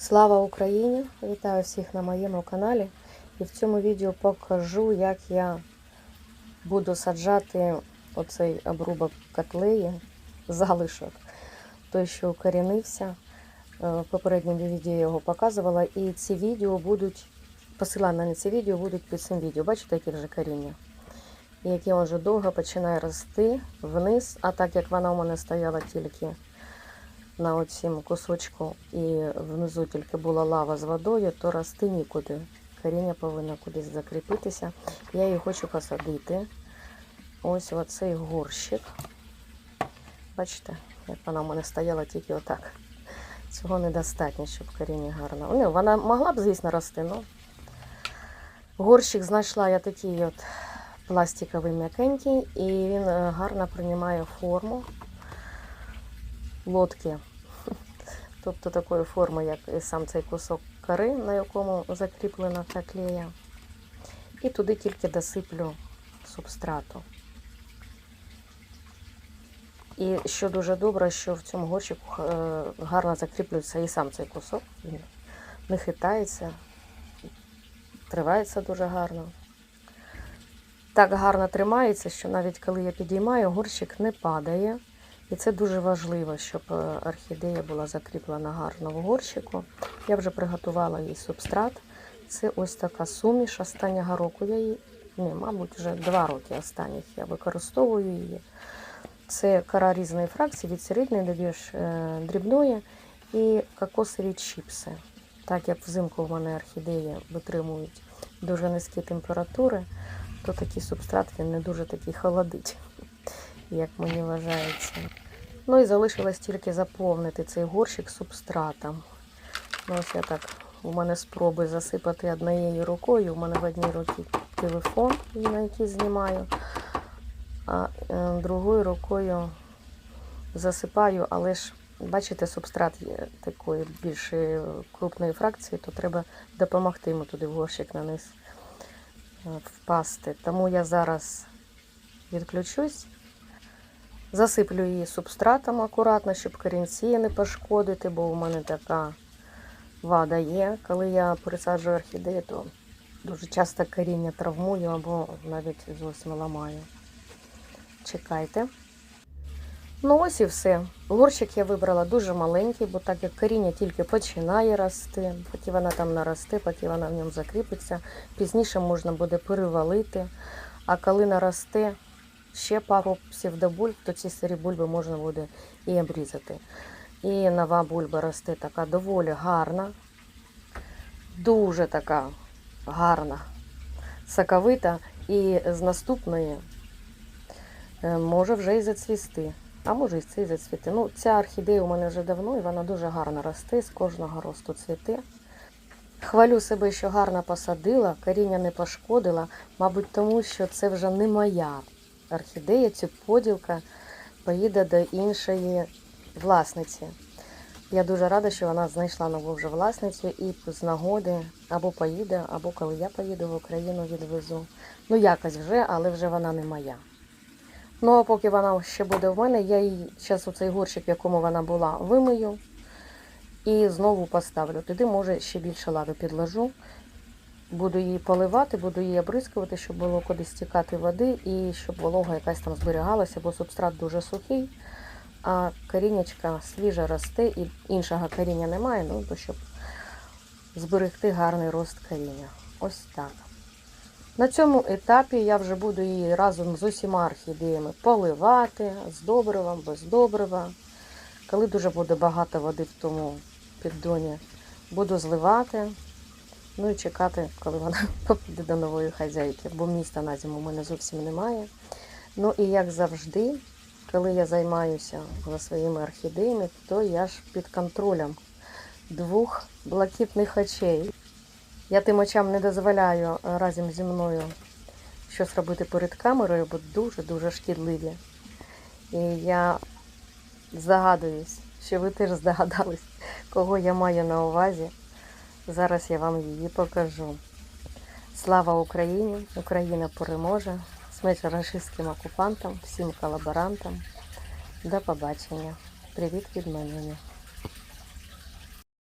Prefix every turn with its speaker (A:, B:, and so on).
A: Слава Україні! Вітаю всіх на моєму каналі. І в цьому відео покажу, як я буду саджати оцей обрубок котлеї, залишок, той, що укорінився. Е, В попередньому відео я його показувала. І ці відео будуть, посилання на ці відео будуть під цим відео. Бачите, які вже коріння? Яке вже довго починає рости вниз, а так як вона у мене стояла тільки на оцім кусочку і внизу тільки була лава з водою, то рости нікуди. Коріння повинно кудись закріпитися. Я її хочу посадити. Ось оцей горщик. Бачите, як вона в мене стояла тільки отак. Цього недостатньо, щоб коріння гарно. Ну, вона могла б, звісно, рости, але горщик знайшла я такий от пластиковий м'якенький, і він е, гарно приймає форму лодки. Тобто такої форми, як і сам цей кусок кори, на якому закріплена котлея. І туди тільки досиплю субстрату. І що дуже добре, що в цьому горщику е, гарно закріплюється і сам цей кусок. Він не хитається, тривається дуже гарно. Так гарно тримається, що навіть коли я підіймаю, горщик не падає. І це дуже важливо, щоб е, орхідея була закріплена гарно в горщику. Я вже приготувала їй субстрат. Це ось така суміш останнього року. Я її, ні, мабуть, вже два роки останніх я використовую її. Це кора різної фракції від середньої до е, дрібної і кокосові чіпси. Так як взимку в мене орхідеї витримують дуже низькі температури, то такий субстрат він не дуже такий холодить як мені вважається. Ну і залишилось тільки заповнити цей горщик субстратом. Ну, ось я так, у мене спроби засипати однією рукою. У мене в одній руці телефон, на який знімаю, а е, другою рукою засипаю, але ж, бачите, субстрат є такої більш е, крупної фракції, то треба допомогти йому туди в горщик на низ е, впасти. Тому я зараз відключусь. Засиплю її субстратом акуратно, щоб корінці не пошкодити, бо у мене така вада є. Коли я пересаджую орхідеї, то дуже часто коріння травмую або навіть зовсім ламаю. Чекайте. Ну ось і все. Горщик я вибрала дуже маленький, бо так як коріння тільки починає рости, поки вона там наросте, поки вона в ньому закріпиться, пізніше можна буде перевалити. А коли наросте, ще пару псевдобульб, то ці старі бульби можна буде і обрізати. І нова бульба росте така доволі гарна, дуже така гарна, соковита. І з наступної е, може вже і зацвісти. А може і це і зацвіти. Ну, ця орхідея у мене вже давно і вона дуже гарно росте, з кожного росту цвіте. Хвалю себе, що гарно посадила, коріння не пошкодила, мабуть, тому що це вже не моя орхідея, ця поділка поїде до іншої власниці. Я дуже рада, що вона знайшла нову вже власницю і з нагоди або поїде, або коли я поїду в Україну, відвезу. Ну, якось вже, але вже вона не моя. Ну, а поки вона ще буде в мене, я її зараз у цей горщик, в якому вона була, вимию і знову поставлю. Туди, може, ще більше лави підложу. Буду її поливати, буду її обрискувати, щоб було куди стікати води і щоб волога якась там зберігалася, бо субстрат дуже сухий, а корінечка свіже росте і іншого коріння немає, ну то щоб зберегти гарний рост коріння. Ось так. На цьому етапі я вже буду її разом з усіма орхідеями поливати з добривом, без добрива. Коли дуже буде багато води в тому піддоні, буду зливати. Ну і чекати, коли вона попаде до нової хазяйки, бо міста на зиму у мене зовсім немає. Ну і як завжди, коли я займаюся за своїми орхідеями, то я ж під контролем двох блакитних очей. Я тим очам не дозволяю разом зі мною щось робити перед камерою, бо дуже-дуже шкідливі. І я здогадуюсь, що ви теж здогадались, кого я маю на увазі. Зараз я вам її покажу. Слава Україні! Україна переможе! Смерть рашистським окупантам, всім колаборантам. До побачення. Привіт від мене.